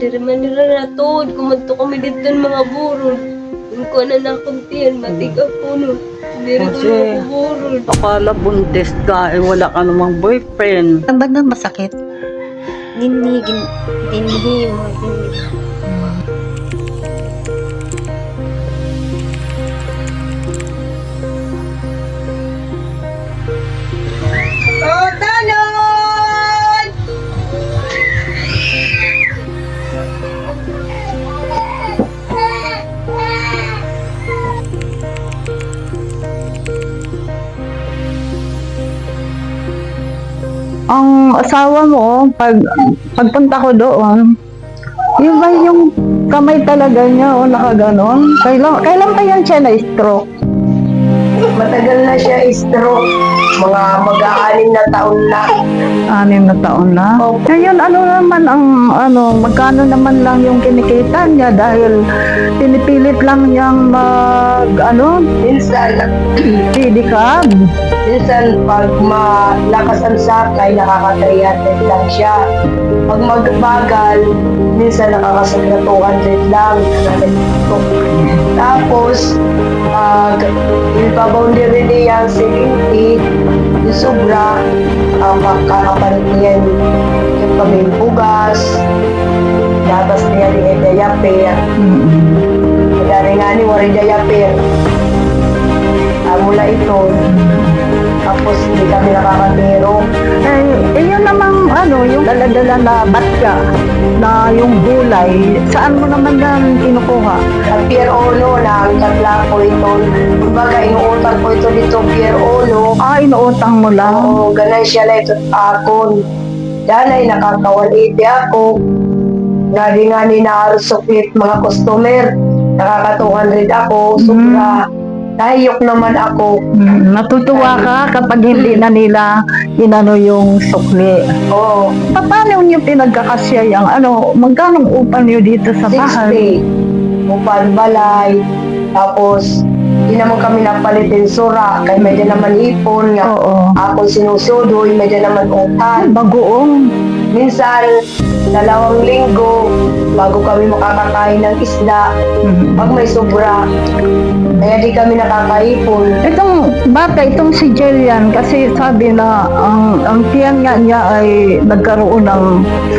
diri man nila natod, kumanto kami dito ng mga burol. Kung ko na nakuntiyan, matiga ko no. Diri ko Kasi- na burol. Akala buntis ka, eh wala ka namang boyfriend. Ang ba na masakit? Hindi, gin, hindi mo, hindi. Ang asawa mo, pag pagpunta ko doon, yun ba yung kamay talaga niya o nakaganon? Kailan, kailan pa yan siya na-stroke? Matagal na siya stroke. Mga mag-aanim na taon na. Anim na taon na. Ngayon, ano naman ang, ano, magkano naman lang yung kinikita niya dahil pinipilit lang niyang mag, ano, Minsan, pedicab. minsan pag malakas ang sakay, nakaka-300 lang siya. Pag magbagal, minsan nakakasag na 200 lang. Tapos, pag ipaboundary niya 70, yung sobra, ang makakapalit niya yung pamimpugas, labas niya ni Edayaper, Dari nga ni Wari Dayaper. Ah, mula ito, tapos hindi kami nakakatiro. Eh, eh, yun namang, ano, yung daladala na batya, na yung gulay, saan mo naman yan kinukuha? Ang Pier Olo ang katla ko ito. Kumbaga, inuutang ko ito dito, Pier Olo. Ah, inuutang mo lang. Oo, ganun siya na ito akon. Yan ay nakakawaliti ako. Nari nga ni naarusuklit mga customer. Nakaka-200 ako, sobra. Nahiyok naman ako. Mm, natutuwa ka kapag hindi na nila inano yung sukli. Oo, Pa- Paano niyo pinagkakasya yung ano, magkano upan niyo dito sa bahay? 60. Upan balay. Tapos, di naman kami napalitin sura. Kaya medyo naman ipon nga. Oo. Ako sinusudoy, medyo naman utan. bagoong. Minsan, dalawang linggo, bago kami makakakain ng isda, Mm. pag may sobra. Kaya di kami nakakaipon. Itong bata, itong si Jillian, kasi sabi na ang, ang tiyan nga niya ay nagkaroon ng,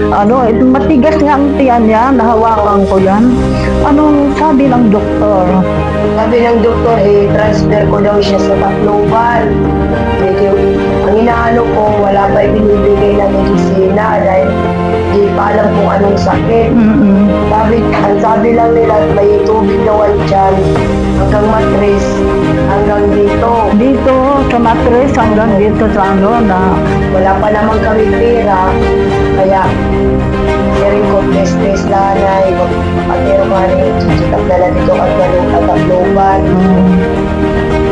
ano, ito, matigas nga ang tiyan niya, nahawakan ko yan. Anong sabi ng doktor? Sabi ng doktor, eh, transfer ko daw siya sa Tacloban. Medyo, inaano ko, wala pa ibinibigay na medisina dahil di pa alam kung anong sakit. Mm-mm. Sabi, ang sabi lang nila, may tubig naman dyan, hanggang matris, hanggang dito. Dito sa matres hanggang dito sa ano na Wala pa naman kami pera, kaya sharing ko test-test lang na patero ka rin, chichikap na lang dito at malung at takloban. mm,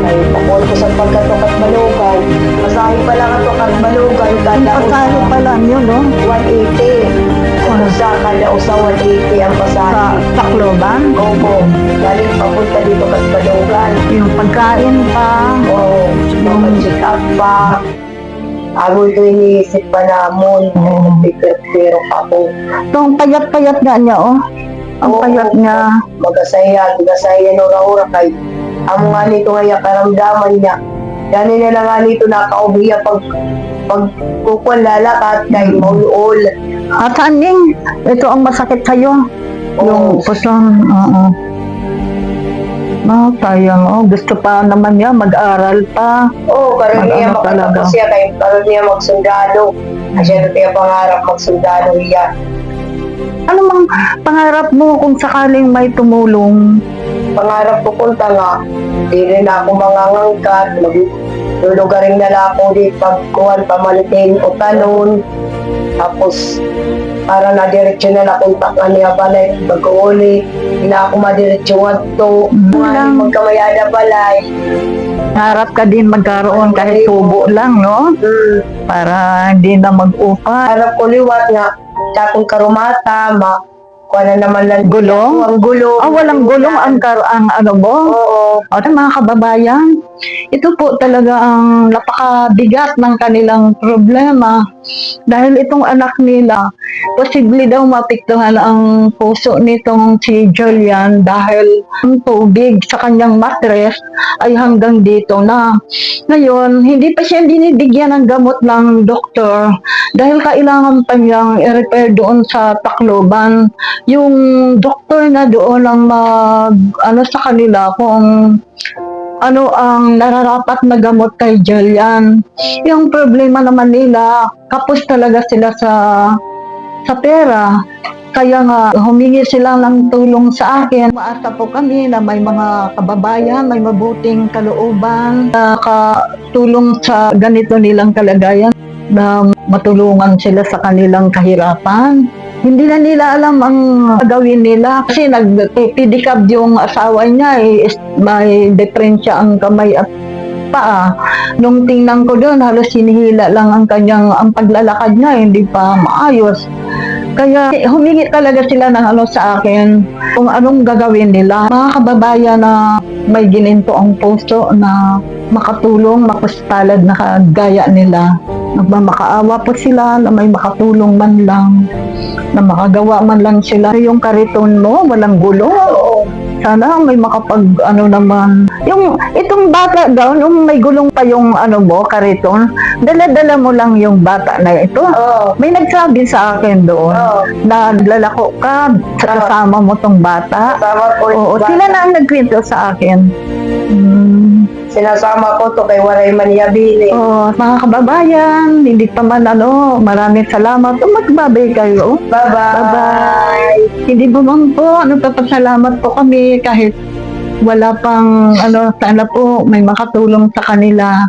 Ay, pakol ko sa pagkatok at malugan. Masahe pa lang ato at pasahe usa pa lang yun, no? 180. Ano sa kada usa 180 ang Sa pasahe. Tacloban. Opo, galing papunta dito at malugan. Yung pagkain pa. Oo, mag-check up pa. Ako ito iniisip pa namon. Nagpipero ako. Itong payat-payat nga niya, oh. Ang payat niya. Magasaya, magasaya no raura kay. Amo nga nito nga karamdaman niya. Gani na lang nga nito nakaubiya pag pag kukuan lalakat kay maulol. At aning, ito ang masakit sa'yo. Yung Oo. puson. Oo. No, sayang. Oh, gusto pa naman niya mag-aral pa. Oo, karon niya Mag-ano talaga? makatapos siya kay karon niya magsundalo. Kasi na niya pangarap magsundalo niya. Ano mang pangarap mo kung sakaling may tumulong? Pangarap ko punta nga, di rin ako mangangangkat, maglulugaring na lang ako di pagkuhan, pamalitin o tanon. Tapos, para na diretsyo na lang kung takna niya balay, mag-uuli, hindi na ako madiretsyo nga to. Magkamayada balay. Harap ka din magkaroon kahit tubo lang, no? Hmm. Para hindi na mag-upa. Harap ko liwat nga, takong karumata, ma kuha na naman lang. Gulong? Ang gulong. Ah, walang gulong ang, kar- ang ano mo? Oo. O, mga kababayan, ito po talaga ang napakabigat ng kanilang problema. Dahil itong anak nila, posible daw mapiktuhan ang puso nitong si Julian dahil ang tubig sa kanyang mattress ay hanggang dito na. Ngayon, hindi pa siya binibigyan ng gamot ng doktor dahil kailangan pa niyang i-repair doon sa Tacloban. Yung doktor na doon ang mag, ano sa kanila kung ano ang nararapat na gamot kay Julian. Yung problema naman nila, kapos talaga sila sa sa pera. Kaya nga, humingi sila ng tulong sa akin. Maasa po kami na may mga kababayan, may mabuting kalooban, na katulong sa ganito nilang kalagayan na matulungan sila sa kanilang kahirapan. Hindi na nila alam ang gagawin nila kasi nag-pedicab yung asawa niya eh, may depresya ang kamay at paa. Nung tingnan ko doon, halos sinihila lang ang kanyang ang paglalakad niya, hindi pa maayos. Kaya eh, humingi talaga sila ng ano sa akin kung anong gagawin nila. Mga kababayan na may gininto ang puso na makatulong, makuspalad na kagaya nila. Nagmamakaawa po sila na may makatulong man lang na makagawa man lang sila yung kariton mo, walang gulo. Sana may makapag ano naman. Yung itong bata daw, nung may gulong pa yung ano mo, kariton, dala-dala mo lang yung bata na ito. Oo. May nagsabi sa akin doon Oo. na lalako ka sa kasama mo tong bata. Tama po. Oo, Bata. sila na ang nagkwento sa akin. Hmm. Sinasama ko to kay Waray Maniabili. Oh, mga kababayan, hindi pa man ano, maraming salamat. Magbabay kayo. Bye-bye. Bye-bye. Hindi ba man po, ano papasalamat po kami kahit wala pang ano, sana po may makatulong sa kanila